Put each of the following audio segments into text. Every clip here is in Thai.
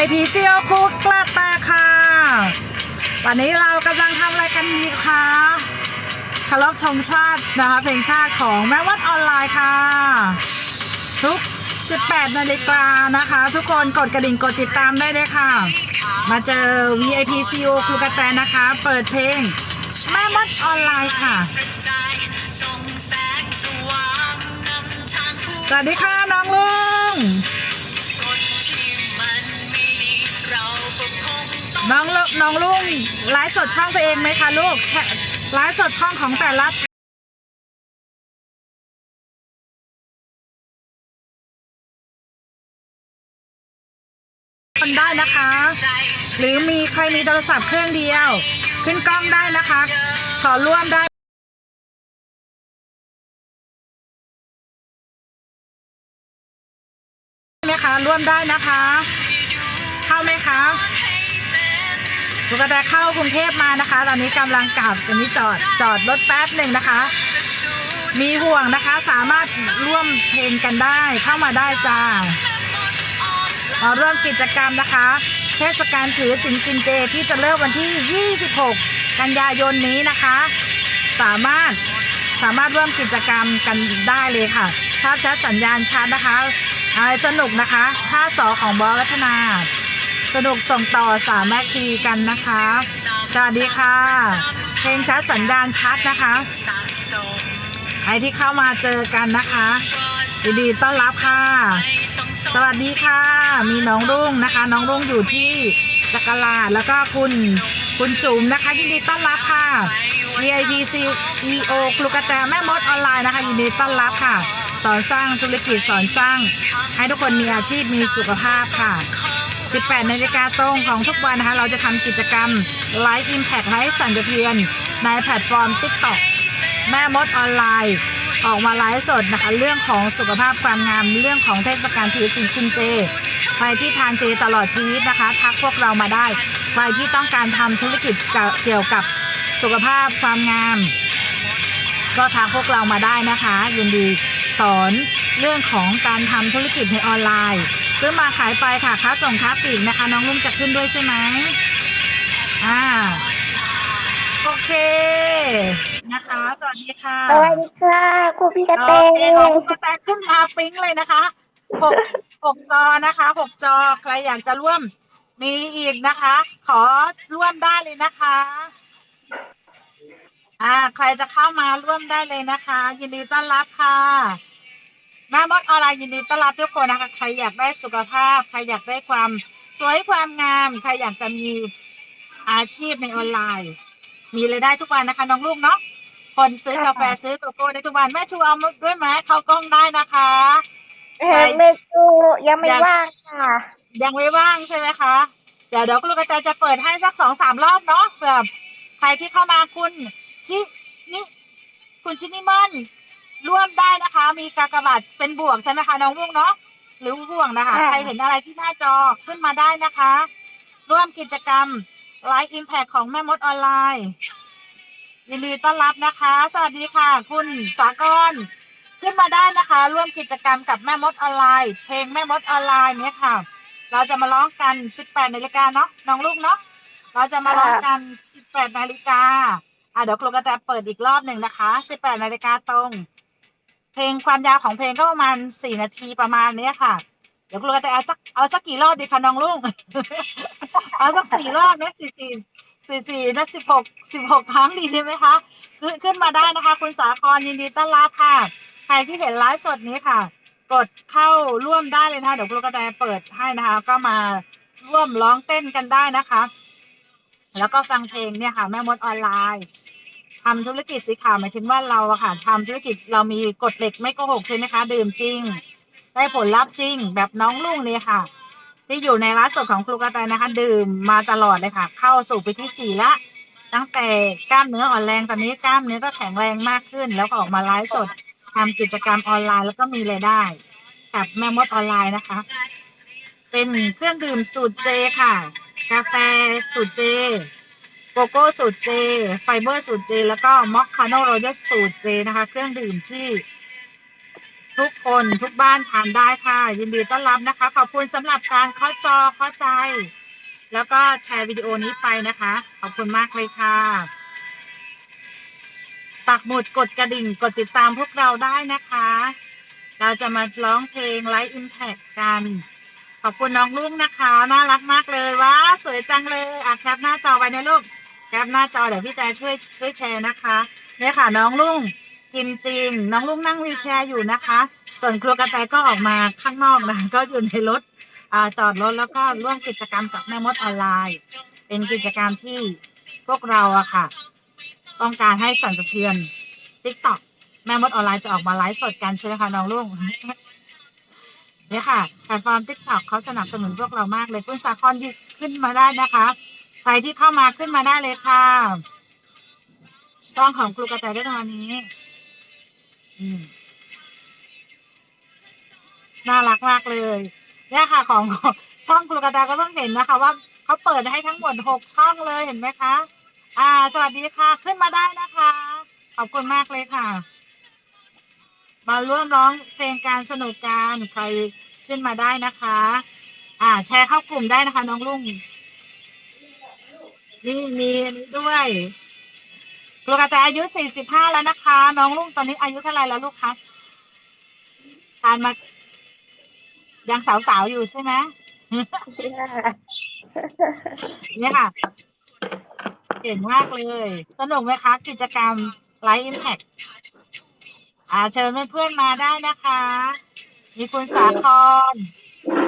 VIP เซียวคุกกระแตค่ะ วันนี้เรากำลังทำอะไรกันดีคะคารพธงชาตินะคะเพลงชาติของแม่วัดออนไลน์ค่ะ ทุก 18 นาฬิกานะคะ ทุกคนกดกระดิ่งกดติดตามได้เลยค่ะ มาเจอ VIP CEO ครูกระแตนะคะ เปิดเพลงแม่มดออนไลน์ค่ะสวัสดีค่ะน้องลุง น้องลุน้องลุงไลฟ์สดช่องตัวเองไหมคะลูกไลฟ์สดช่องของแต่ละคนได้นะคะ หรือมีใครมีโทรศัพท์เครื่องเดียว ขึ้นกล้องได้นะคะ ขอร่วมได้ไหมคะร่วมได้นะคะ เข้าไหมคะ ปกติเข้ากรุงเทพมานะคะ ตอนนี้กำลังกลับตอนนี้จอดจอดรถแป๊บหนึ่งนะคะ มีห่วงนะคะสามารถร่วมเพลงกันได้เข้ามาได้จ้ามาร่วมกิจกรรมนะคะ เทศกาลถือสินกินเจที่จะเริ่มวันที่ 26 กันยายนนี้นะคะ สามารถสามารถร่วมกิจกรรมกันได้เลยค่ะภาพชัดสัญญาณชัดนะคะอะไรสนุกนะคะท่าสอของบอวัฒนา สนุกส่งต่อสามัคคีกันนะคะ สวัสดีค่ะ เพลงชัดสัญญาณชัดนะคะ ใครที่เข้ามาเจอกันนะคะยินดีต้อนรับค่ะ สวัสดีค่ะ มีน้องรุ่งนะคะ น้องรุ่งอยู่ที่จักรลาดแล้วก็คุณคุณจุ๋มนะคะ ยินดีต้อนรับค่ะ VIP CEO ครูกระแตแม่มดออนไลน์นะคะ ยินดีต้อนรับค่ะ สอนสร้างธุรกิจสอนสร้าง ให้ทุกคนมีอาชีพมีสุขภาพค่ะ 18นาฬิกาตรงของทุกวันนะคะ เราจะทำกิจกรรม Live Impact ให้สั่นสะเทือน ในแพลตฟอร์ม TikTok แม่มดออนไลน์ ออกมาไลฟ์สดนะคะ เรื่องของสุขภาพความงาม เรื่องของเทศกาลถือศีลกินเจ ใครที่ทานเจตลอดชีวิตนะคะ ทักพวกเรามาได้ ใครที่ต้องการทำธุรกิจเกี่ยวกับสุขภาพความงาม ก็ทักพวกเรามาได้นะคะ ยินดีสอนเรื่องของการทำธุรกิจในออนไลน์ ซื้อมาขายไปค่ะค้าส่งค้าปลีกนะคะ น้องลุงจะขึ้นด้วยใช่ไหมอ่าโอเค นะคะสวัสดีค่ะสวัสดีค่ะครูพี่กระเตโอเคของกระแตขึ้นมาปิ๊งเลยนะคะหกหกจอนะคะหกจอใครอยากจะร่วมมีอีกนะคะ ขอร่วมได้เลยนะคะ อ่า ใครจะเข้ามาร่วมได้เลยนะคะ ยินดีต้อนรับค่ะ แม่มดออนไลน์ยินดีต้อนรับทุกคนนะคะ ใครอยากได้สุขภาพ ใครอยากได้ความสวยความงาม ใครอยากจะมีอาชีพในออนไลน์ มีเลยได้ทุกวันนะคะ น้องลูกเนาะ คนซื้อกาแฟซื้อโกโก้ได้ทุกวัน แม่ชูเอาด้วยไหมเข้ากล้องได้นะคะเออเมนูยังไม่ว่างค่ะ ยังไม่ว่างใช่ไหมคะ เดี๋ยวเดี๋ยวลูกกระแตจะเปิดให้สักสองสามรอบเนาะเผื่อใครที่เข้ามาคุณชินี่คุณชินิมอน ร่วมได้นะคะ มีกากบาทเป็นบวกใช่ไหมคะน้องลูกเนาะหรือบ่วงนะคะค่ะใครเห็นอะไรที่หน้าจอขึ้นมาได้นะคะ ร่วมกิจกรรมไลฟ์อิมแพคของแม่มดออนไลน์ยินดีต้อนรับนะคะ สวัสดีค่ะ คุณสากรขึ้นมาได้นะคะ ร่วมกิจกรรมกับแม่มดออนไลน์ เพลงแม่มดออนไลน์เนี่ยค่ะ เราจะมาร้องกัน 18นาฬิกาเนาะน้องลูกเนาะเราจะมาร้องกัน 18นาฬิกาอะเดี๋ยวครูกระแตเปิดอีกรอบหนึ่งนะคะ 18นาฬิกาตรง เพลงความยาวของเพลงก็ประมาณ4นาทีประมาณเนี้ยค่ะ เดี๋ยวครูกระแตเอาสักเอาสักกี่รอบดีคะน้องลุงเอาสักสี่รอบนะสี่สี่สี่สี่นะสิบหกสิบหกครั้งดีใช่ไหมคะขึ้นขึ้นมาได้นะคะ คุณสาครยินดีต้อนรับค่ะ ใครที่เห็นไลฟ์สดนี้ค่ะ กดเข้าร่วมได้เลยนะคะเดี๋ยวครูกระแตเปิดให้นะคะ ก็มาร่วมร้องเต้นกันได้นะคะ แล้วก็ฟังเพลงเนี่ยค่ะ แม่มดออนไลน์ ทำธุรกิจสีขาวหมายถึงว่าเราอะค่ะทำธุรกิจเรามีกฎเหล็กไม่โกหกใช่ไหมคะ ดื่มจริง ได้ผลลัพธ์จริง แบบน้องลุงเนี่ยค่ะ ที่อยู่ในร้านสดของครูกระแตนะคะ ดื่มมาตลอดเลยค่ะ เข้าสู่ปีที่สี่ละตั้งแต่กล้ามเนื้ออ่อนแรงตอนนี้กล้ามเนื้อก็แข็งแรงมากขึ้น แล้วก็ออกมาไลฟ์สดทำกิจกรรมออนไลน์แล้วก็มีรายได้ กับแม่มดออนไลน์นะคะ เป็นเครื่องดื่มสูตรเจค่ะ กาแฟสูตรเจ โกโก้สูตรเจ ไฟเบอร์สูตรเจ แล้วก็มอคคาโนโรยัสูตรเจนะคะ เครื่องดื่มที่ทุกคนทุกบ้านทานได้ค่ะ ยินดีต้อนรับนะคะ ขอบคุณสำหรับการเข้าจอเข้าใจ แล้วก็แชร์วิดีโอนี้ไปนะคะ ขอบคุณมากเลยค่ะ ปักหมุดกดกระดิ่งกดติดตามพวกเราได้นะคะ เราจะมาร้องเพลงไลฟ์อิมแพคกัน ขอบคุณน้องลุงนะคะ น่ารักมากเลยว้าสวยจังเลยอะแคปหน้าจอไว้นะลูก แคปหน้าจอเดี๋ยวพี่แต่ช่วยช่วยแชร์นะคะเนี่ยค่ะน้องลุงกินซิงน้องลุงนั่งวีลแชร์อยู่นะคะ ส่วนครัวกระแตก็ออกมาข้างนอกนะก็อยู่ในรถอ่าจอดรถแล้วก็ร่วมกิจกรรมกับแม่มดออนไลน์ เป็นกิจกรรมที่พวกเราอะค่ะ ต้องการให้สั่นสะเทือนทิกตอกแม่มดออนไลน์จะออกมาไลฟ์สดกันใช่ไหมคะน้องลุงเนี่ยค่ะแพลตฟอร์มทิกตอกเขาสนับสนุนพวกเรามากเลยคุณสาครหยิบขึ้นมาได้นะคะ ใครที่เข้ามาขึ้นมาได้เลยค่ะช่องของครูกระแตด้วยนะวันนี้ อืมน่ารักมากเลยเนี่ยค่ะของช่องครูกระแตก็เพิ่งเห็นนะคะ ว่าเขาเปิดให้ทั้งหมดหกช่องเลยเห็นไหมคะ อ่า สวัสดีค่ะขึ้นมาได้นะคะ ขอบคุณมากเลยค่ะ มาร่วมร้องเพลงการสนุกการใครขึ้นมาได้นะคะ อ่า แชร์เข้ากลุ่มได้นะคะ น้องลุง นี่มีอันนี้ด้วยครูกระแตอายุสี่สิบห้าแล้วนะคะ น้องลุงตอนนี้อายุเท่าไหร่แล้วลูกคะทานมายังสาวๆอยู่ใช่ไหมเนี่ยค่ะ เก่งมากเลย สนุกไหมคะ กิจกรรมไลฟ์อิมแพคอ่าเชิญเพื่อนๆมาได้นะคะ มีคุณสาคร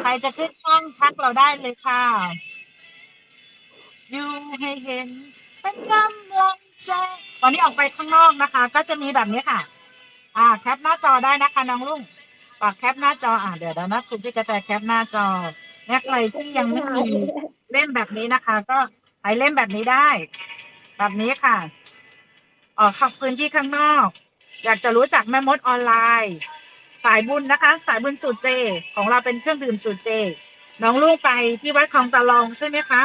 ใครจะขึ้นช่องทักเราได้เลยค่ะ อยู่ให้เห็นเป็นกำลังใจวันนี้ออกไปข้างนอกนะคะ ก็จะมีแบบนี้ค่ะ อ่าแคปหน้าจอได้นะคะน้องลุงปากแคปหน้าจออ่าเดี๋ยวเดี๋ยวนะคุณพี่กระแตแคปหน้าจอเนี่ยใครที่ยังไม่มีเล่มแบบนี้นะคะ ก็ใช้เล่มแบบนี้ได้ แบบนี้ค่ะออกขับพื้นที่ข้างนอก อยากจะรู้จักแม่มดออนไลน์ สายบุญนะคะ สายบุญสูตรเจ ของเราเป็นเครื่องดื่มสูตรเจ น้องลูกไปที่วัดคลองตะลองใช่ไหมคะ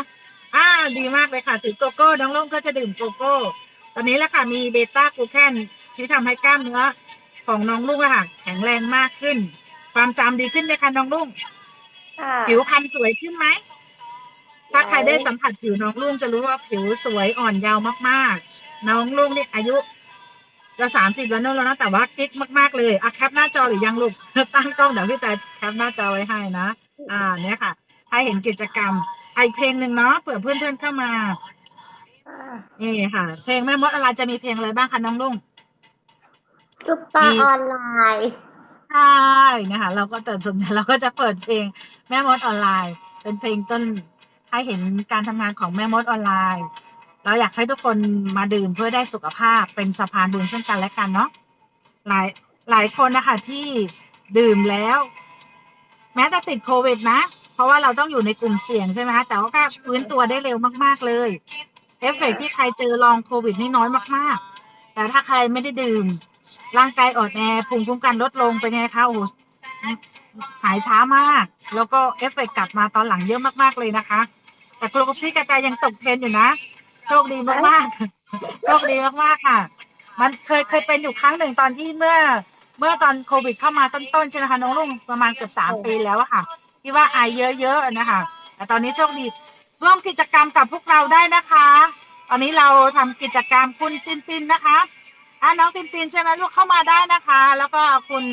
อ่าดีมากเลยค่ะ ถือโกโก้น้องลูกก็จะดื่มโกโก้ ตอนนี้แหละค่ะมีเบต้ากลูแคนที่ทำให้กล้ามเนื้อของน้องลูกอะค่ะแข็งแรงมากขึ้น ความจำดีขึ้นไหมคะน้องลูกค่ะผิวพรรณสวยขึ้นไหมถ้าใครได้สัมผัสผิวน้องลุงจะรู้ว่าผิวสวยอ่อนเยาว์มากๆ น้องลุงนี่อายุจะสามสิบแล้วนู่นแล้วนะแต่ว่ากิ๊กมากๆเลยอะแคปหน้าจอหรือยังลูกตั้งกล้องเดี๋ยวพี่แต่แคปหน้าจอไว้ให้นะ อ่าเนี่ยค่ะ ให้เห็นกิจกรรมไอะอีกเพลงหนึ่งเนาะเผื่อเพื่อนๆเข้ามาค่ะนี่ค่ะ เพลงแม่มดอะไรจะมีเพลงอะไรบ้างคะน้องลุงซุปเปอร์ออนไลน์ใช่นะคะ เราก็แต่ส่วนใหญ่เราก็จะเปิดเพลงแม่มดออนไลน์ เป็นเพลงต้นให้เห็นการทำงานของแม่มดออนไลน์ เราอยากให้ทุกคนมาดื่มเพื่อได้สุขภาพเป็นสะพานบุญซึ่งกันและกันเนาะหลายหลายคนนะคะที่ดื่มแล้ว แม้แต่ติดโควิดนะ เพราะว่าเราต้องอยู่ในกลุ่มเสี่ยงใช่ไหมคะแต่ว่าก็ฟื้นตัวได้เร็วมาก ๆ เลย เอฟเฟกต์ที่ใครเจอลองโควิดนี่น้อยมากๆ แต่ถ้าใครไม่ได้ดื่ม ร่างกายอ่อนแอภูมิคุ้มกันลดลงไปไงคะโอ้โหหายช้ามาก แล้วก็เอฟเฟกต์กลับมาตอนหลังเยอะมากๆเลยนะคะ แต่ครูกับพี่กระแตยังตกเทรนอยู่นะ โชคดีมากๆ โชคดีมากๆค่ะ มันเคยเคยเป็นอยู่ครั้งหนึ่งตอนที่เมื่อ เมื่อตอนโควิดเข้ามาต้นๆใช่ไหมคะน้องลุงประมาณเกือบสามปีแล้วอะค่ะ ที่ว่าไอเยอะๆนะคะแต่ตอนนี้โชคดีร่วมกิจกรรมกับพวกเราได้นะคะ ตอนนี้เราทำกิจกรรมคุณตินตินนะคะอะน้องตินตินใช่ไหมลูกเข้ามาได้นะคะ แล้วก็คุณ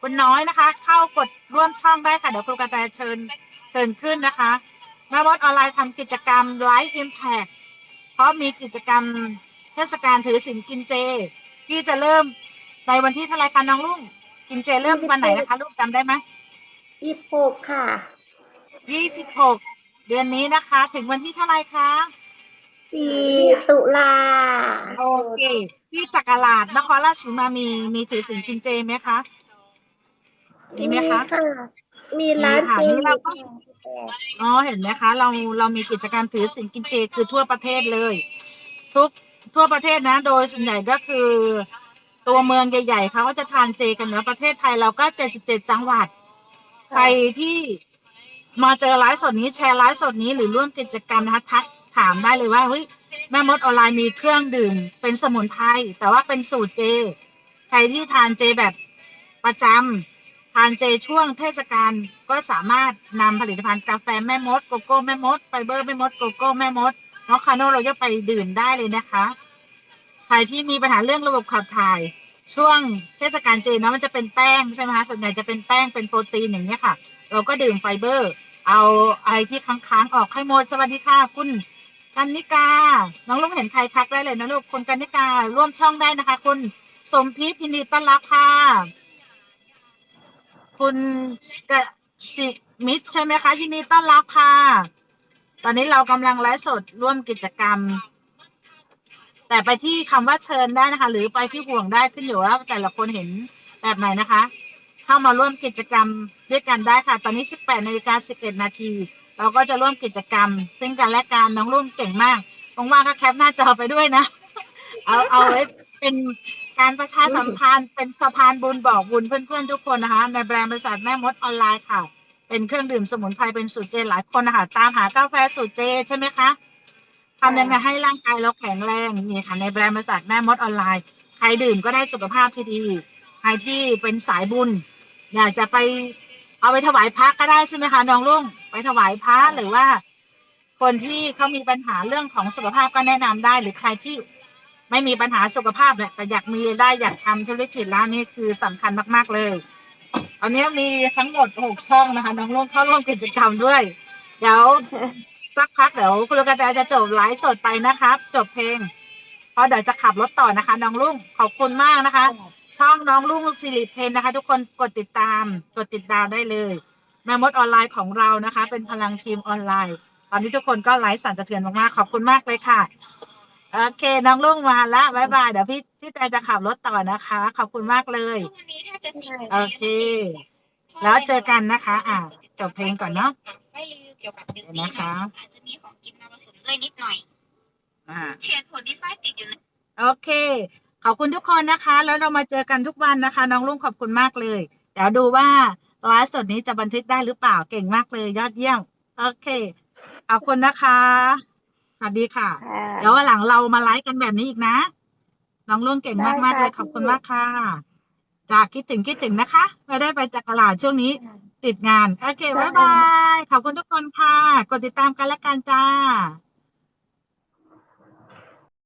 คุณน้อยนะคะ เข้ากดร่วมช่องได้ค่ะ เดี๋ยวครูกระแตเชิญเชิญขึ้นนะคะแม่บอสออนไลน์ทำกิจกรรมไลฟ์อิมแพคเพราะมีกิจกรรมเทศกาลถือศีลกินเจ ที่จะเริ่มในวันที่เท่าไรคะน้องลุงกินเจเริ่มวันไหนนะคะลูกจำได้ไหม ยี่สิบหกค่ะ ยี่สิบหกเดือนนี้นะคะ ถึงวันที่เท่าไหรคะ สี่ตุลาโอเค ที่จักรลาดนครราชสีมามีมีถือศีลกินเจไหมคะ มีไหมคะ มีร้านมีค่ะเจนี่เราก็อ๋อเห็นไหมคะ เราเรามีกิจกรรมถือศีลกินเจคือทั่วประเทศเลย ทุกทั่วประเทศนะ โดยส่วนใหญ่ก็คือ ตัวเมืองใหญ่ๆเขาก็จะทานเจกันนะประเทศไทยเราก็เจ็ดสิบเจ็ดจังหวัด ใครที่มาเจอไลฟ์สดนี้แชร์ไลฟ์สดนี้หรือร่วมกิจกรรมนะคะทักถามได้เลยว่าเฮ้ยแม่มดออนไลน์มีเครื่องดื่ม เป็นสมุนไพรแต่ว่าเป็นสูตรเจ ใครที่ทานเจแบบประจำทานเจช่วงเทศกาลก็สามารถนำผลิตภัณฑ์กาแฟแม่มดโกโก้แม่มดไฟเบอร์แม่มดโกโก้แม่มดน้องคาโนเราจะไปดื่มได้เลยนะคะ ใครที่มีปัญหาเรื่องระบบขับถ่าย ช่วงเทศกาลเจนะมันจะเป็นแป้งใช่ไหมคะส่วนใหญ่จะเป็นแป้งเป็นโปรตีนอย่างเงี้ยค่ะ เราก็ดื่มไฟเบอร์ เอาอะไรที่ค้างๆออกให้หมดสวัสดีค่ะคุณกันนิกา น้องลูกเห็นใครทักได้เลยนะลูกคุณกันนิการ่วมช่องได้นะคะ คุณสมพิษยินดีต้อนรับค่ะคุณกสิมิตรใช่ไหมคะยินดีต้อนรับค่ะ ตอนนี้เรากำลังไลฟ์สดร่วมกิจกรรม แต่ไปที่คำว่าเชิญได้นะคะ หรือไปที่ห่วงได้ขึ้นอยู่ว่าแต่ละคนเห็นแบบไหนนะคะ เข้ามาร่วมกิจกรรมด้วยกันได้ค่ะ ตอนนี้ 18นาฬิกา11 นาที เราก็จะร่วมกิจกรรม ซึ่งกันและกันน้องรุ่งเก่งมากว่างๆก็แคปหน้าจอไปด้วยนะ เอาเอาไว้เป็นการประชาสัมพันธ์เป็นสะพานบุญบอกบุญเพื่อนๆทุกคนนะคะ ในแบรนด์บริษัทแม่มดออนไลน์ค่ะ เป็นเครื่องดื่มสมุนไพรเป็นสูตรเจหลายคนนะคะตามหากาแฟสูตรเจใช่ไหมคะ ทำยังไงให้ร่างกายเราแข็งแรงนี่ค่ะในแบรนด์บริษัทแม่มดออนไลน์ ใครดื่มก็ได้สุขภาพที่ดี ใครที่เป็นสายบุญ อยากจะไปเอาไปถวายพระก็ได้ใช่ไหมคะน้องลุงไปถวายพระหรือว่า คนที่เขามีปัญหาเรื่องของสุขภาพก็แนะนำได้ หรือใครที่ไม่มีปัญหาสุขภาพเนี่ยแต่อยากมีได้อยากทำธุรกิจร้านนี้คือสำคัญมากๆเลยตอนนี้มีทั้งหมดหกช่องนะคะน้องลุงเข้าร่วมกิจกรรมด้วย เดี๋ยว สักพักเดี๋ยวคุณลูกกระแตจะจบไลฟ์สดไปนะครับ จบเพลงเพราะเดี๋ยวจะขับรถต่อนะคะ น้องลุงขอบคุณมากนะคะ ช่องน้องลุงสิริเพนนะคะ ทุกคนกดติดตาม กดติดตามได้เลยแม่มดออนไลน์ของเรานะคะ เป็นพลังทีมออนไลน์ ตอนนี้ทุกคนก็ไลฟ์สั่นสะเทือนมากๆขอบคุณมากเลยค่ะโอเคน้องลุงมาละบายบายเดี๋ยวพี่พี่แต่จะขับรถต่อนะคะ ขอบคุณมากเลยวันนี้แทบจะติดโอเค แล้วเจอกันนะคะ อะจบเพลงก่อนเนาะไม่รีวิวเกี่ยวกับเรื่องนะคะ อาจจะมีของกินมาผสมด้วยนิดหน่อยอ่าเหตุผลที่ไส้ติดอยู่ในโอเค ขอบคุณทุกคนนะคะ แล้วเรามาเจอกันทุกวันนะคะ น้องลุงขอบคุณมากเลย เดี๋ยวดูว่าไลฟ์สดนี้จะบันทึกได้หรือเปล่า เก่งมากเลย ยอดเยี่ยม โอเค ขอบคุณนะคะสวัสดีค่ะค่ะเดี๋ยววันหลังเรามาไลฟ์กันแบบนี้อีกนะ น้องลุงเก่งมากมากๆได้เลยค่ะขอบคุณพี่มากค่ะ จากคิดถึงคิดถึงนะคะ ไม่ได้ไปจากตลาดช่วงนี้ ติดงาน โอเค บ๊ายบาย ขอบคุณทุกคนค่ะ กดติดตามกันและกันจ้า